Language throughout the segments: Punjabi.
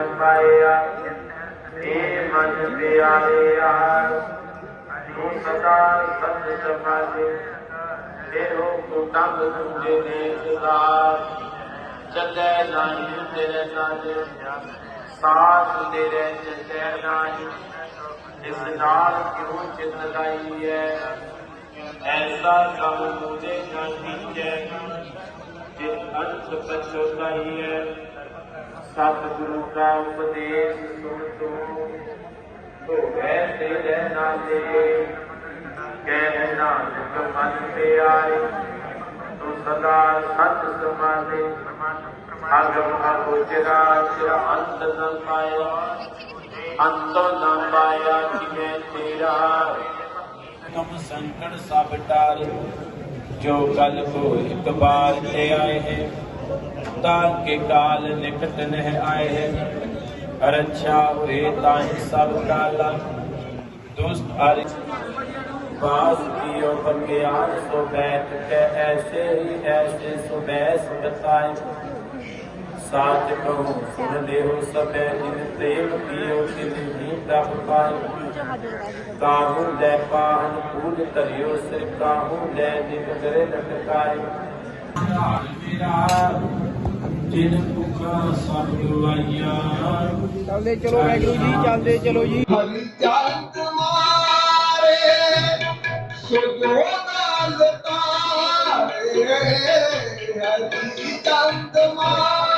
ਪਾਇਆ ਏ ਮਨ ਪਿਆਰਿਆ ਤੂੰ ਸਦਾ ਸਤ ਸਮਾਜੇ ਤੇਰੋ ਕੁਟੰਬ ਤੁਝੇ ਦੇ ਸਦਾ ਚੱਲੇ ਨਹੀਂ ਤੇਰੇ ਨਾਲ ਸਾਥ ਤੇਰੇ ਚੱਲੇ ਨਹੀਂ ਇਸ ਨਾਲ ਕਿਉਂ ਚਿਤ ਲਾਈ ਹੈ ਐਸਾ ਕੰਮ ਮੁਝੇ ਨਾ ਕੀਜੈ ਜੇ ਅੰਤ ਪਛੋਤਾਈ ਹੈ ਸਤਿਗੁਰੂ ਕਾ ਉਪਦੇਸ਼ ਸੁਣ ਤੂੰ ਧੋਵੈ ਤੇਰੇ ਨਾਲੇ ਕਹਿ ਨਾਨਕ ਮਨ ਤੇ ਤੂੰ ਸਦਾ ਸਤ ਸਮਾਲੇ ਅਗਮ ਅਗੋਚਰਾ ਸਿਰ ਅੰਤ ਨ ਪਾਇਆ। ਅੰਤ ਨ ਪਾਇਆ ਜਿਵੇਂ ਤੇਰਾ। ਕਮ ਸੰਕਟ ਸਭ ਟਾਲ ਜੋ ਕਲ ਕੋ ਇੱਕ ਬਾਰ ਤੇ ਆਏ ਹੈ। ਤਾਲ ਕੇ ਕਾਲ ਨਿਕਟ ਨਹਿ ਆਏ ਹੈ ਰੱਛਾ ਹੋਏ ਤਾहि ਸਭ ਕਾਲਾ ਦੁਸਤ ਅਰਿ ਬਾਸ ਕੀਓ ਬਗਿਆਨ ਸੋ ਬੈਠ ਕੇ ਐਸੇ ਹੀ ਐਸੇ ਸੋ ਬੈਸ ਬਤਾਏ ਸਾਚ ਕਹੋ ਸੁਣ ਲਿਓ ਸਭੈ ਜਿਨ ਪ੍ਰੇਮ ਕੀਓ ਤਿਨ ਹੀ ਪ੍ਰਭ ਪਾਏ ਕਾਹੂ ਲੈ ਪਾਹਨ ਪੂਜ ਧਰਿਓ ਸਿਰ ਕਾਹੂ ਲੈ ਨਿਤ ਕਰੇ ਲਟਕਾਏ ਹਾਲ ਮੇਰਾ ਜਿਨ ਪੁਕਾ ਸਭ ਗਵਾਈਆ ਚੱਲਦੇ ਚਲੋ ਵੈਗਰੂ ਜੀ, ਚੱਲਦੇ ਚਲੋ ਜੀ। ਹਰੀ ਚੰਦ ਮਾਰੇ ਸੁਗੋ ਨਾਲ ਤਾਰੇ ਹਰੀ ਚੰਦ ਮਾਰੇ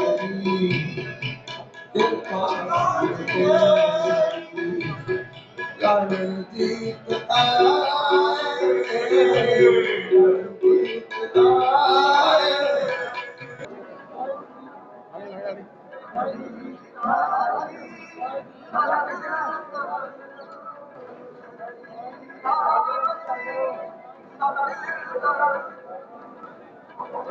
जी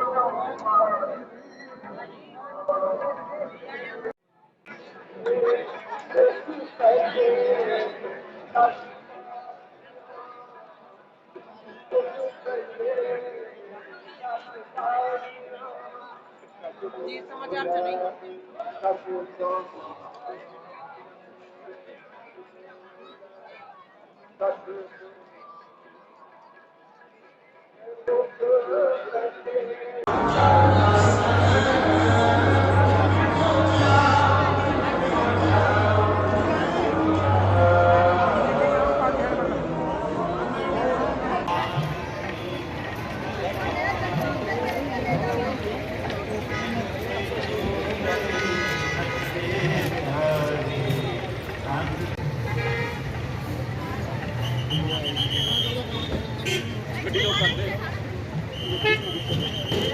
समाचार चलेंगे 六块六五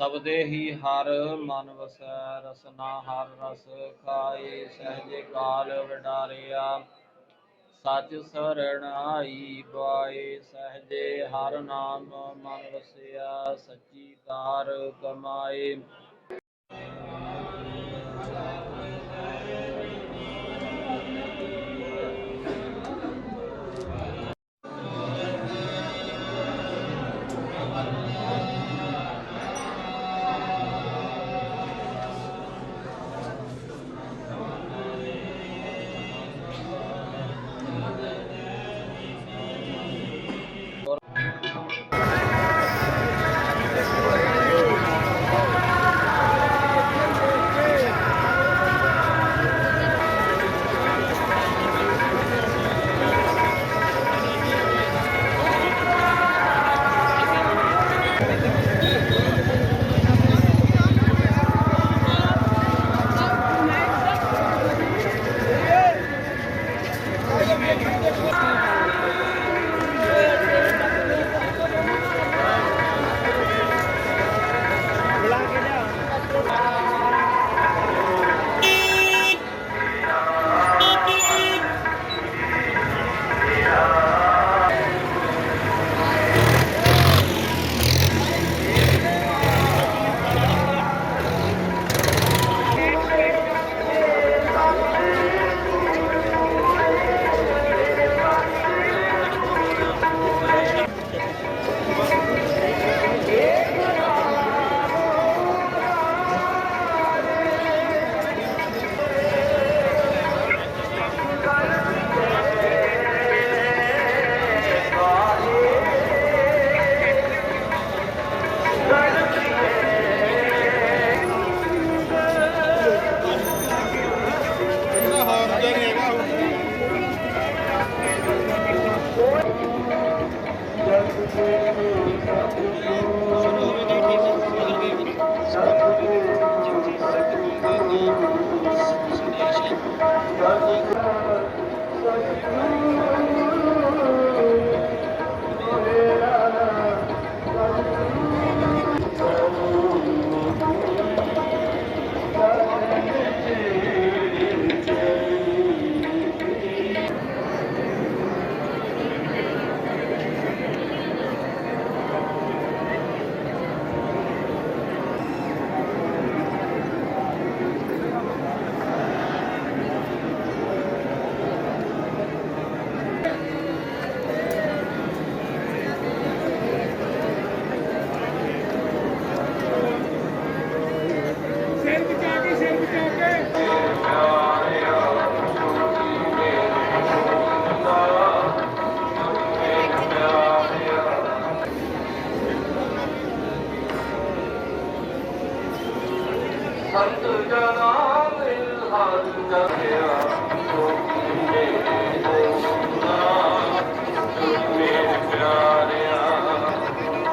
ਸਬਦੇ ਹੀ ਹਰ ਮਨ ਵਸੈ ਰਸਨਾ ਹਰ ਰਸ ਖਾਏ, ਸਹਿਜੇ ਕਾਲ ਵਡਾਰਿਆ। ਸਚ ਸਰਣ ਆਈ ਬਾਏ, ਸਹਜੇ ਹਰ ਨਾਮ ਮਨ ਵਸਿਆ, ਸੱਚੀ ਤਾਰ ਕਮਾਏ।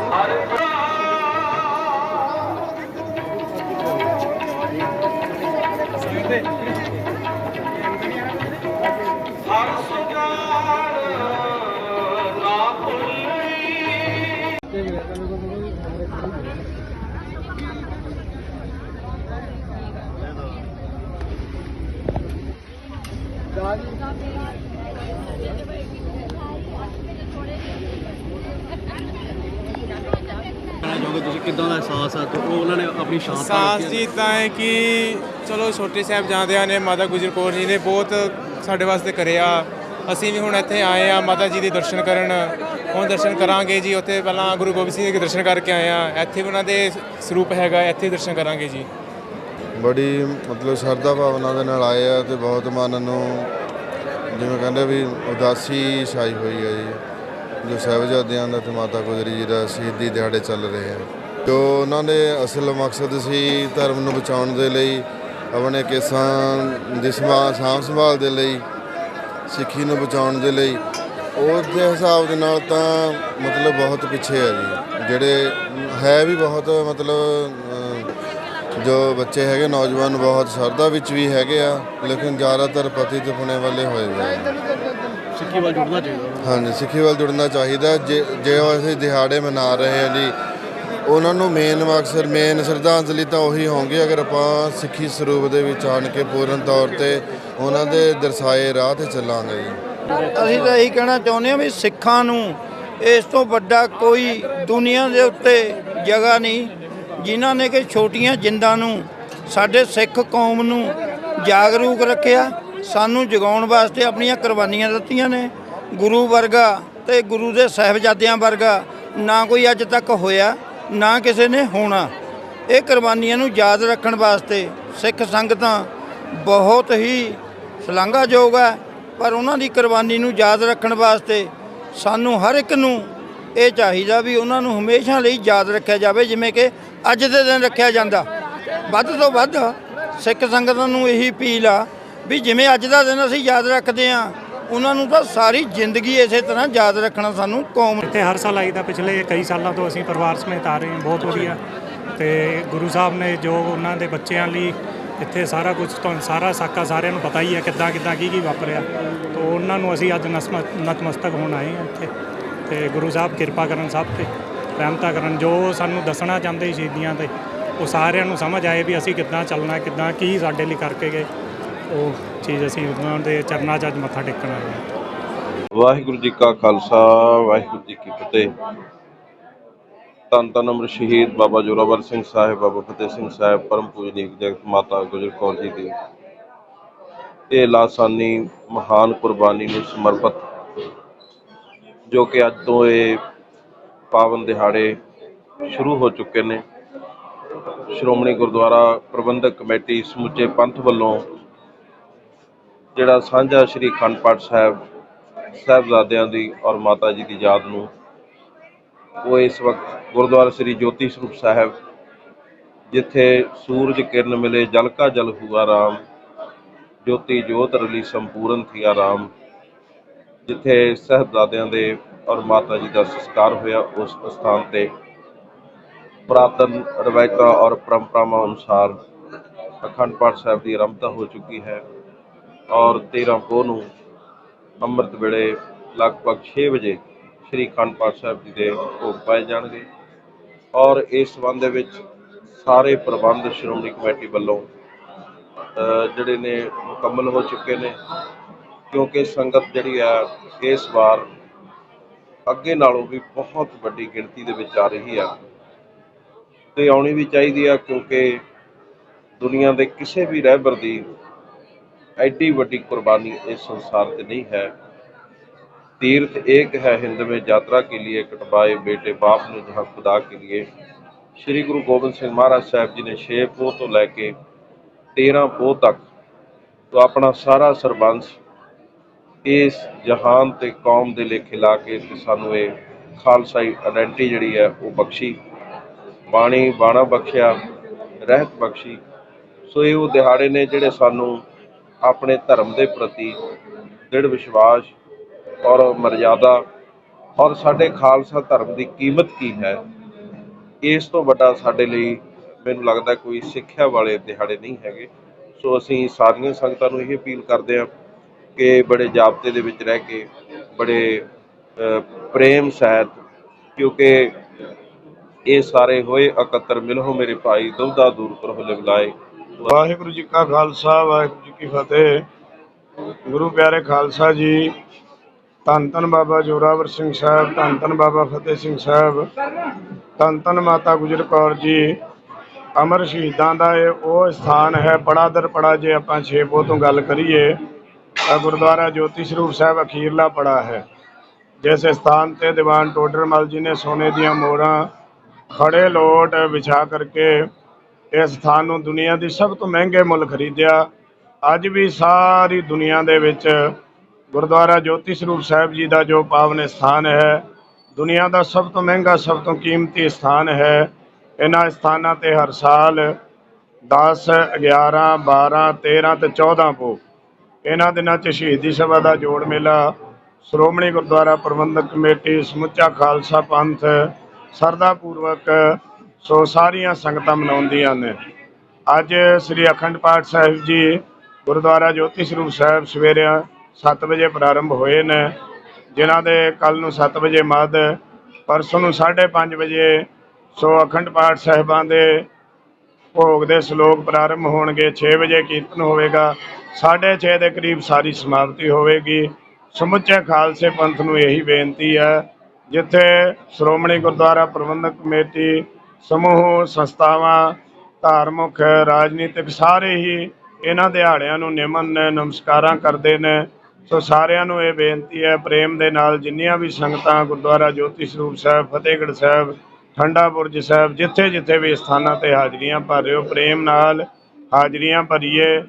ਹਰ ਚਾਹੋਗੇ ਤੁਸੀਂ ਕਿਦਾਂ ਦਾ ਅਹਿਸਾਸ ਆ? ਤੇ ਉਹ ਉਹਨਾਂ ਨੇ ਆਪਣੀ ਸ਼ਾਂਤ ਸਾਸ ਜੀ ਤਾਂ ਹੈ ਕਿ ਚਲੋ ਛੋਟੇ ਸਾਹਿਬ ਜਾਂਦਿਆਂ ਨੇ ਮਾਤਾ ਗੁਜਰ ਕੌਰ ਜੀ ਨੇ ਬਹੁਤ ਸਾਡੇ ਵਾਸਤੇ ਕਰਿਆ। ਅਸੀਂ ਵੀ ਹੁਣ ਇੱਥੇ ਆਏ ਆ ਮਾਤਾ ਜੀ ਦੇ ਦਰਸ਼ਨ ਕਰਨ। ਹੁਣ ਦਰਸ਼ਨ ਕਰਾਂਗੇ ਜੀ ਉੱਥੇ ਪਹਿਲਾਂ ਗੁਰੂ ਗੋਬਿੰਦ ਸਿੰਘ ਜੀ ਦੇ ਦਰਸ਼ਨ ਕਰਕੇ ਆਏ ਆ ਇੱਥੇ ਵੀ ਉਹਨਾਂ ਦੇ ਸਰੂਪ ਹੈਗਾ ਇੱਥੇ ਦਰਸ਼ਨ ਕਰਾਂਗੇ ਜੀ। ਬੜੀ ਮਤਲਬ ਸ਼ਰਧਾ ਭਾਵਨਾ ਦੇ ਨਾਲ ਆਏ ਆ ਤੇ ਬਹੁਤ ਮਨ ਨੂੰ ਜਿਵੇਂ ਕਹਿੰਦੇ ਵੀ ਉਦਾਸੀ ਛਾਈ ਹੋਈ ਹੈ ਜੀ। ਜੋ ਸਾਹਿਬਜ਼ਾਦਿਆਂ ਦਾ ਤੇ ਮਾਤਾ ਗੁਜਰੀ ਜੀ ਦਾ ਸ਼ਹੀਦੀ ਦਿਹਾੜੇ ਚੱਲ ਰਹੇ ਆ ਜੋ ਉਹਨਾਂ ਦੇ ਅਸਲ ਮਕਸਦ ਸੀ ਧਰਮ ਨੂੰ ਬਚਾਉਣ ਦੇ ਲਈ, ਆਪਣੇ ਕਿਸਾਨ ਦੀ ਸਾਂਭ ਸੰਭਾਲ ਦੇ ਲਈ, ਸਿੱਖੀ ਨੂੰ ਬਚਾਉਣ ਦੇ ਲਈ, ਉਸ ਦੇ ਹਿਸਾਬ ਦੇ ਨਾਲ ਤਾਂ ਮਤਲਬ ਬਹੁਤ ਪਿੱਛੇ ਆ ਜੀ। ਜਿਹੜੇ ਹੈ ਵੀ ਬਹੁਤ ਮਤਲਬ ਜੋ ਬੱਚੇ ਹੈਗੇ, ਨੌਜਵਾਨ ਬਹੁਤ ਸ਼ਰਧਾ ਵਿੱਚ ਵੀ ਹੈਗੇ ਆ, ਲੇਕਿਨ ਜ਼ਿਆਦਾਤਰ ਪਤੀ ਤੇ ਪੁਣੇ ਵਾਲੇ ਹੋਏ ਹੋਏ ਆ। ਸਿੱਖੀ ਵੱਲ ਜੁੜਨਾ ਚਾਹੀਦਾ। ਹਾਂਜੀ ਸਿੱਖੀ ਵੱਲ ਜੁੜਨਾ ਚਾਹੀਦਾ। ਜੇ ਜੇ ਉਹ ਅਸੀਂ ਦਿਹਾੜੇ ਮਨਾ ਰਹੇ ਆ ਜੀ ਉਹਨਾਂ ਨੂੰ ਮੇਨ ਮਕਸਦ ਮੇਨ ਸ਼ਰਧਾਂਜਲੀ ਤਾਂ ਉਹੀ ਹੋਣਗੇ ਅਗਰ ਆਪਾਂ ਸਿੱਖੀ ਸਰੂਪ ਦੇ ਵਿੱਚ ਆਣ ਕੇ ਪੂਰਨ ਤੌਰ ਤੇ ਉਹਨਾਂ ਦੇ ਦਰਸਾਏ ਰਾਹ ਤੇ ਚੱਲਾਂਗੇ ਜੀ। ਅਸੀਂ ਤਾਂ ਇਹੀ ਕਹਿਣਾ ਚਾਹੁੰਦੇ ਹਾਂ ਵੀ ਸਿੱਖਾਂ ਨੂੰ ਇਸ ਤੋਂ ਵੱਡਾ ਕੋਈ ਦੁਨੀਆ ਦੇ ਉੱਤੇ ਜਗ੍ਹਾ ਨਹੀਂ ਜਿਨ੍ਹਾਂ ਨੇ ਕਿ ਛੋਟੀਆਂ ਜਿੰਦਾਂ ਨੂੰ ਸਾਡੇ ਸਿੱਖ ਕੌਮ ਨੂੰ ਜਾਗਰੂਕ ਰੱਖਿਆ। ਸਾਨੂੰ ਜਗਾਉਣ ਵਾਸਤੇ ਆਪਣੀਆਂ ਕੁਰਬਾਨੀਆਂ ਦਿੱਤੀਆਂ ਨੇ। ਗੁਰੂ ਵਰਗਾ ਤੇ ਗੁਰੂ ਦੇ ਸਾਹਿਬਜ਼ਾਦਿਆਂ ਵਰਗਾ ਨਾ ਕੋਈ ਅੱਜ ਤੱਕ ਹੋਇਆ, ਨਾ ਕਿਸੇ ਨੇ ਹੋਣਾ। ਇਹ ਕੁਰਬਾਨੀਆਂ ਨੂੰ ਯਾਦ ਰੱਖਣ ਵਾਸਤੇ ਸਿੱਖ ਸੰਗਤਾਂ ਬਹੁਤ ਹੀ ਸ਼ਲਾਘਾਯੋਗ ਹੈ। ਪਰ ਉਹਨਾਂ ਦੀ ਕੁਰਬਾਨੀ ਨੂੰ ਯਾਦ ਰੱਖਣ ਵਾਸਤੇ ਸਾਨੂੰ ਹਰ ਇੱਕ ਨੂੰ ਇਹ ਚਾਹੀਦਾ ਵੀ ਉਹਨਾਂ ਨੂੰ ਹਮੇਸ਼ਾ ਲਈ ਯਾਦ ਰੱਖਿਆ ਜਾਵੇ, ਜਿਵੇਂ ਕਿ ਅੱਜ ਦੇ ਦਿਨ ਰੱਖਿਆ ਜਾਂਦਾ। ਵੱਧ ਤੋਂ ਵੱਧ ਸਿੱਖ ਸੰਗਤਾਂ ਨੂੰ ਇਹੀ ਅਪੀਲ ਆ ਵੀ ਜਿਵੇਂ ਅੱਜ ਦਾ ਦਿਨ ਅਸੀਂ ਯਾਦ ਰੱਖਦੇ ਆ ਉਹਨਾਂ ਨੂੰ ਤਾਂ ਸਾਰੀ ਜ਼ਿੰਦਗੀ ਇਸੇ ਤਰ੍ਹਾਂ ਯਾਦ ਰੱਖਣਾ ਸਾਨੂੰ ਕੌਮ ਇੱਥੇ ਹਰ ਸਾਲ ਆਈਦਾ ਪਿਛਲੇ ਕਈ ਸਾਲਾਂ ਤੋਂ ਅਸੀਂ ਪਰਿਵਾਰ ਸਮੇਤ ਆ ਰਹੇ ਹਾਂ ਬਹੁਤ ਵਧੀਆ। ਤੇ ਗੁਰੂ ਸਾਹਿਬ ਨੇ ਜੋ ਉਹਨਾਂ ਦੇ ਬੱਚਿਆਂ ਲਈ ਇੱਥੇ ਸਾਰਾ ਕੁਝ ਤੁਹਾਨੂੰ ਸਾਰਾ ਸਾਕਾ ਸਾਰਿਆਂ ਨੂੰ ਪਤਾ ਹੀ ਹੈ ਕਿੱਦਾਂ ਕਿੱਦਾਂ ਕੀ ਕੀ ਵਾਪਰਿਆ। ਤੋਂ ਉਹਨਾਂ ਨੂੰ ਅਸੀਂ ਅੱਜ ਨਤਮਸਤਕ ਹੋਣ ਆਏ ਹਾਂ ਇੱਥੇ। ਤੇ ਗੁਰੂ ਸਾਹਿਬ ਕਿਰਪਾ ਕਰਨ ਸਭ ਤੇ ਰਹਿਮਤਾਂ ਕਰਨ। ਜੋ ਸਾਨੂੰ ਦੱਸਣਾ ਚਾਹੁੰਦੇ ਸ਼ਹੀਦੀਆਂ ਤੇ ਉਹ ਸਾਰਿਆਂ ਨੂੰ ਸਮਝ ਆਏ ਵੀ ਅਸੀਂ ਕਿੱਦਾਂ ਚੱਲਣਾ ਕਿੱਦਾਂ ਕੀ ਸਾਡੇ ਲਈ ਕਰਕੇ ਗਏ। ਉਹ ਚੀਜ਼ ਅਸੀਂ ਉਹਨਾਂ ਦੇ ਚਰਨਾਂ 'ਚ ਅੱਜ ਮੱਥਾ ਟੇਕਣ ਆਏ ਹਾਂ। ਵਾਹਿਗੁਰੂ ਜੀ ਕਾ ਖਾਲਸਾ, ਵਾਹਿਗੁਰੂ ਜੀ ਕੀ ਫਤਿਹ। ਧੰਨ ਧੰਨ ਅਮਰ ਸ਼ਹੀਦ ਬਾਬਾ ਜੋਰਾਵਰ ਸਿੰਘ ਸਾਹਿਬ, ਬਾਬਾ ਫਤਿਹ ਸਿੰਘ ਸਾਹਿਬ, ਪਰਮ ਪੂਜਨੀਕ ਜਗਤ ਮਾਤਾ ਗੁਜਰ ਕੌਰ ਜੀ ਦੀ। ਇਹ ਲਾਸਾਨੀ ਮਹਾਨ ਕੁਰਬਾਨੀ ਨੂੰ ਸਮਰਪਿਤ, ਜੋ ਕਿ ਅੱਜ ਤੋਂ ਇਹ ਪਾਵਨ ਦਿਹਾੜੇ ਸ਼ੁਰੂ ਹੋ ਚੁੱਕੇ ਨੇ। ਸ਼੍ਰੋਮਣੀ ਗੁਰਦੁਆਰਾ ਪ੍ਰਬੰਧਕ ਕਮੇਟੀ ਸਮੁੱਚੇ ਪੰਥ ਵੱਲੋਂ ਜਿਹੜਾ ਸਾਂਝਾ ਸ੍ਰੀ ਅਖੰਡ ਪਾਠ ਸਾਹਿਬ, ਸਾਹਿਬਜ਼ਾਦਿਆਂ ਦੀ ਔਰ ਮਾਤਾ ਜੀ ਦੀ ਯਾਦ ਨੂੰ, ਉਹ ਇਸ ਵਕਤ ਗੁਰਦੁਆਰਾ ਸ੍ਰੀ ਜੋਤੀ ਸਰੂਪ ਸਾਹਿਬ, ਜਿੱਥੇ ਸੂਰਜ ਕਿਰਨ ਮਿਲੇ, ਜਲ ਕਾ ਜਲ ਹੁਆ ਰਾਮ, ਜੋਤੀ ਜੋਤ ਰਲੀ ਸੰਪੂਰਨ ਥੀਆ ਰਾਮ, ਜਿੱਥੇ ਸਾਹਿਬਜ਼ਾਦਿਆਂ ਦੇ ਔਰ ਮਾਤਾ ਜੀ ਦਾ ਸੰਸਕਾਰ ਹੋਇਆ ਉਸ ਸਥਾਨ ਤੇ। ਪੁਰਾਤਨ ਰਵਾਇਤਾਂ ਔਰ ਪਰੰਪਰਾਵਾਂ ਅਨੁਸਾਰ ਅਖੰਡ ਪਾਠ ਸਾਹਿਬ ਦੀ ਆਰੰਭਤਾ ਹੋ ਚੁੱਕੀ ਹੈ। ਔਰ 13 ਪੋਹ ਨੂੰ ਅੰਮ੍ਰਿਤ ਵੇਲੇ ਲਗਭਗ 6 ਵਜੇ ਸ੍ਰੀ ਅਖੰਡ ਪਾਠ ਸਾਹਿਬ ਜੀ ਦੇ ਭੋਗ ਪਾਏ ਜਾਣਗੇ। ਔਰ ਇਸ ਸੰਬੰਧ ਦੇ ਵਿੱਚ ਸਾਰੇ ਪ੍ਰਬੰਧ ਸ਼੍ਰੋਮਣੀ ਕਮੇਟੀ ਵੱਲੋਂ ਜਿਹੜੇ ਨੇ ਮੁਕੰਮਲ ਹੋ ਚੁੱਕੇ ਨੇ, ਕਿਉਂਕਿ ਸੰਗਤ ਜਿਹੜੀ ਆ, ਇਸ ਵਾਰ ਅੱਗੇ ਨਾਲੋਂ ਵੀ ਬਹੁਤ ਵੱਡੀ ਗਿਣਤੀ ਦੇ ਵਿੱਚ ਆ ਰਹੀ ਆ। ਤੇ ਆਉਣੀ ਵੀ ਚਾਹੀਦੀ ਆ ਕਿਉਂਕਿ ਦੁਨੀਆ ਦੇ ਕਿਸੇ ਵੀ ਰਹਿਬਰ ਦੀ ਐਡੀ ਵੱਡੀ ਕੁਰਬਾਨੀ ਇਸ ਸੰਸਾਰ ਤੇ ਨਹੀਂ ਹੈ तीर्थ एक है हिंद में यात्रा के लिए कटवाए बेटे बाप ने जहाँ खुदा के लिए श्री गुरु गोबिंद सिंह महाराज साहब जी ने छे पोह ਤੋਂ ਲੈ ਕੇ 13 ਪੋਹ ਤੱਕ ਤੋਂ ਆਪਣਾ ਸਾਰਾ ਸਰਬੰਸ ਇਸ ਜਹਾਨ ਤੇ ਕੌਮ ਦੇ ਲੇਖੇ ਲਾ ਕੇ ਤੇ ਸਾਨੂੰ ਇਹ ਖਾਲਸਾਈ ਆਇਡੈਂਟੀ ਜਿਹੜੀ ਹੈ ਉਹ ਬਖਸ਼ੀ ਬਾਣੀ ਬਾਣਾ ਬਖਸ਼ਿਆ ਰਹਿਤ ਬਖਸ਼ੀ ਸੋ ਇਹ ਉਹ ਦਿਹਾੜੇ ਨੇ ਜਿਹੜੇ ਸਾਨੂੰ ਆਪਣੇ ਧਰਮ ਦੇ ਪ੍ਰਤੀ ਦ੍ਰਿੜ ਵਿਸ਼ਵਾਸ ਔਰ ਮਰਜ਼ਾਦਾ ਔਰ ਸਾਡੇ ਖਾਲਸਾ ਧਰਮ ਦੀ ਕੀਮਤ ਕੀ ਹੈ, ਇਸ ਤੋਂ ਵੱਡਾ ਸਾਡੇ ਲਈ ਮੈਨੂੰ ਲੱਗਦਾ ਕੋਈ ਸਿੱਖਿਆ ਵਾਲੇ ਦਿਹਾੜੇ ਨਹੀਂ ਹੈਗੇ। ਸੋ ਅਸੀਂ ਸਾਰੀਆਂ ਸੰਗਤਾਂ ਨੂੰ ਇਹ ਅਪੀਲ ਕਰਦੇ ਹਾਂ ਕਿ ਬੜੇ ਜਾਬਤੇ ਦੇ ਵਿੱਚ ਰਹਿ ਕੇ, ਬੜੇ ਪ੍ਰੇਮ ਸਹਿਤ, ਕਿਉਂਕਿ ਇਹ ਸਾਰੇ ਹੋਏ ਇਕੱਤਰ ਮਿਲੋ ਮੇਰੇ ਭਾਈ ਦੁਬਦਾ ਦੂਰ ਪਰ ਹੋਲੇ ਵਾਹਿਗੁਰੂ ਜੀ ਕਾ ਖਾਲਸਾ, ਵਾਹਿਗੁਰੂ ਜੀ ਕੀ ਫਤਿਹ। ਗੁਰੂ ਪਿਆਰੇ ਖਾਲਸਾ ਜੀ, ਧੰਨ ਧੰਨ ਬਾਬਾ ਜੋਰਾਵਰ ਸਿੰਘ ਸਾਹਿਬ, ਧੰਨ ਧੰਨ ਬਾਬਾ ਫਤਿਹ ਸਿੰਘ ਸਾਹਿਬ, ਧੰਨ ਧੰਨ ਮਾਤਾ ਗੁਜਰ ਕੌਰ ਜੀ। ਅਮਰ ਸ਼ਹੀਦਾਂ ਦਾ ਇਹ ਉਹ ਸਥਾਨ ਹੈ ਪੜਾਦਰ ਪੜਾ ਜੇ ਆਪਾਂ ਛੇਪੋ ਤੋਂ ਗੱਲ ਕਰੀਏ, ਤਾਂ ਗੁਰਦੁਆਰਾ ਜੋਤੀ ਸਰੂਪ ਸਾਹਿਬ ਅਖੀਰਲਾ ਪੜਾ ਹੈ। ਜਿਸ ਸਥਾਨ ਤੇ ਦੀਵਾਨ ਟੋਡਰਮਲ ਜੀ ਨੇ ਸੋਨੇ ਦੀਆਂ ਮੋਹਰਾਂ ਖੜੇ ਲੋਟ ਵਿਛਾ ਕਰਕੇ ਇਸ ਸਥਾਨ ਨੂੰ ਦੁਨੀਆ ਦੀ ਸਭ ਤੋਂ ਮਹਿੰਗੇ ਮੁੱਲ ਖਰੀਦਿਆ। ਅੱਜ ਵੀ ਸਾਰੀ ਦੁਨੀਆ ਦੇ ਵਿੱਚ ਗੁਰਦੁਆਰਾ ਜੋਤੀ ਸਰੂਪ ਸਾਹਿਬ ਜੀ ਦਾ ਜੋ ਪਾਵਨ ਸਥਾਨ ਹੈ, ਦੁਨੀਆ ਦਾ ਸਭ ਤੋਂ ਮਹਿੰਗਾ, ਸਭ ਤੋਂ ਕੀਮਤੀ ਸਥਾਨ ਹੈ। ਇਹਨਾਂ ਸਥਾਨਾਂ ਤੇ ਹਰ ਸਾਲ 10 11 12 13 ਤੇ 14 ਪੋ। ਇਹਨਾਂ ਦਿਨਾਂ 'ਚ ਸ਼ਹੀਦੀ ਸਭਾ ਦਾ ਜੋੜ ਮੇਲਾ, ਸ਼੍ਰੋਮਣੀ ਗੁਰਦੁਆਰਾ ਪ੍ਰਬੰਧਕ ਕਮੇਟੀ, ਸਮੁੱਚਾ ਖਾਲਸਾ ਪੰਥ, ਸਰਦਾ ਪੂਰਵਕ ਸੋ ਸਾਰੀਆਂ ਸੰਗਤਾਂ ਮਨਾਉਂਦੀਆਂ ਨੇ। ਅੱਜ ਸ੍ਰੀ ਅਖੰਡ ਪਾਠ ਸਾਹਿਬ ਜੀ ਗੁਰਦੁਆਰਾ ਜੋਤੀ ਸਰੂਪ ਸਾਹਿਬ ਸਵੇਰੇ 7 ਵਜੇ ਪ੍ਰਾਰੰਭ ਹੋਏ ਨੇ। ਜਿਨ੍ਹਾਂ ਦੇ ਕੱਲ ਨੂੰ 7 ਵਜੇ ਮੱਧ, ਪਰਸੋਂ ਨੂੰ 5:30 ਵਜੇ ਸੋ ਅਖੰਡ ਪਾਠ ਸਾਹਿਬਾਂ ਦੇ ਭੋਗ ਦੇ ਸ਼ਲੋਕ ਪ੍ਰਾਰੰਭ ਹੋਣਗੇ। 6 ਵਜੇ ਕੀਰਤਨ ਹੋਵੇਗਾ। 6:30 ਦੇ ਕਰੀਬ ਸਾਰੀ ਸਮਾਪਤੀ ਹੋਵੇਗੀ। ਸਮੁੱਚੇ ਖਾਲਸੇ ਪੰਥ ਨੂੰ ਇਹੀ ਬੇਨਤੀ ਹੈ, ਜਿੱਥੇ ਸ਼੍ਰੋਮਣੀ ਗੁਰਦੁਆਰਾ ਪ੍ਰਬੰਧਕ ਕਮੇਟੀ ਸਮੂਹ, ਸੰਸਥਾਵਾਂ, ਧਾਰਮਿਕ, ਰਾਜਨੀਤਿਕ ਸਾਰੇ ਹੀ ਇਹਨਾਂ ਦਿਹਾੜਿਆਂ ਨੂੰ ਨਿਮਨ ਨੇ ਨਮਸਕਾਰਾਂ ਕਰਦੇ ਨੇ। ਸੋ ਸਾਰਿਆਂ ਨੂੰ ਇਹ ਬੇਨਤੀ ਹੈ, ਪ੍ਰੇਮ ਦੇ ਨਾਲ ਜਿੰਨੀਆਂ ਵੀ ਸੰਗਤਾਂ ਗੁਰਦੁਆਰਾ ਜੋਤੀ ਸਰੂਪ ਸਾਹਿਬ, ਫਤਿਹਗੜ੍ਹ ਸਾਹਿਬ, ਠੰਡਾ ਬੁਰਜ ਸਾਹਿਬ ਜਿੱਥੇ ਜਿੱਥੇ ਵੀ ਸਥਾਨਾਂ ਤੇ ਹਾਜ਼ਰੀਆਂ ਭਰ ਰਹੇ ਹੋ, ਪ੍ਰੇਮ ਨਾਲ ਹਾਜ਼ਰੀਆਂ ਭਰੀਏ।